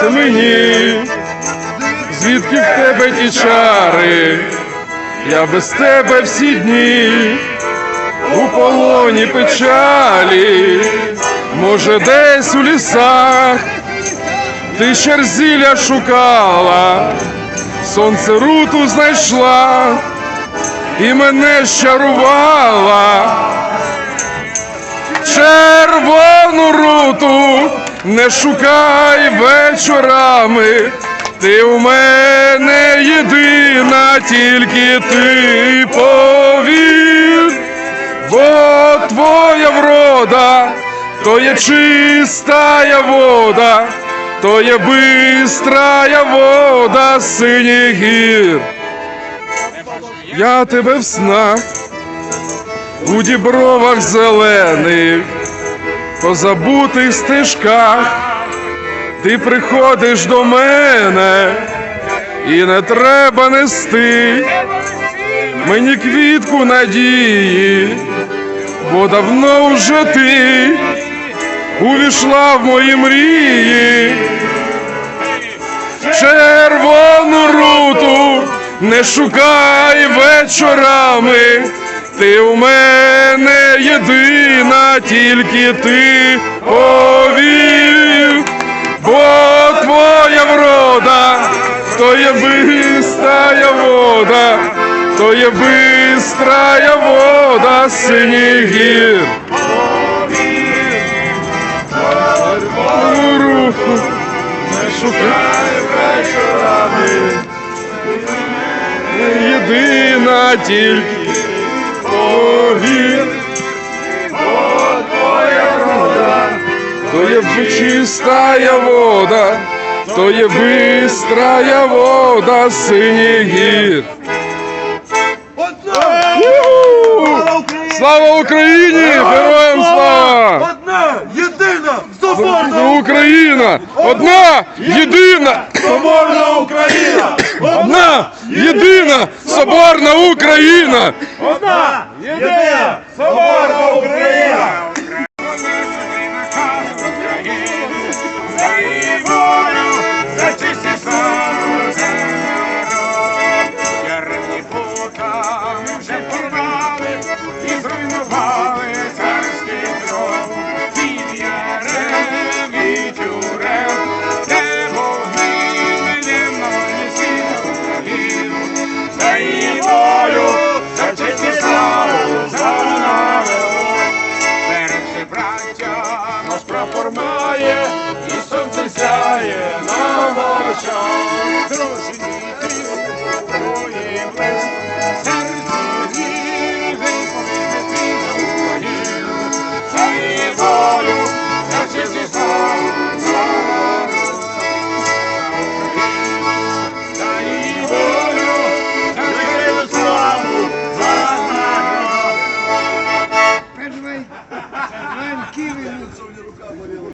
сниться мені, звідки в тебе ті чари, я без тебе всі дні, у полоні печалі, може, десь у лісах, ти черзіля шукала, сонце руту знайшла і мене щарувала. Червону руту не шукай вечорами, ти у мене єдина, тільки ти повір, бо твоя врода, то є чистая вода, то є бистрая вода синіх гір. Я тебе в снах у дібровах зелених, по забутих стежках, ти приходиш до мене, і не треба нести мені квітку надії, бо давно вже ти увійшла в мої мрії. Червону руту не шукай вечорами, ти у мене єдина, тільки ти повір, то є бистрая вода, то є бистрая вода синіх гір. Руху не шукай вечорами, єдина тільки вода, то є чистая вода, то є бистрая вода синіх гір. Слава Україні! Героям слава! Одна, єдина, соборна Україна! Одна єдина! соборна Україна! Одна єдина соборна Україна! Одна, єдина, соборна Україна! Ярні Волю, за честь славу, за народ. Перший браття наш прапор має, і сонце сяє на. Дружні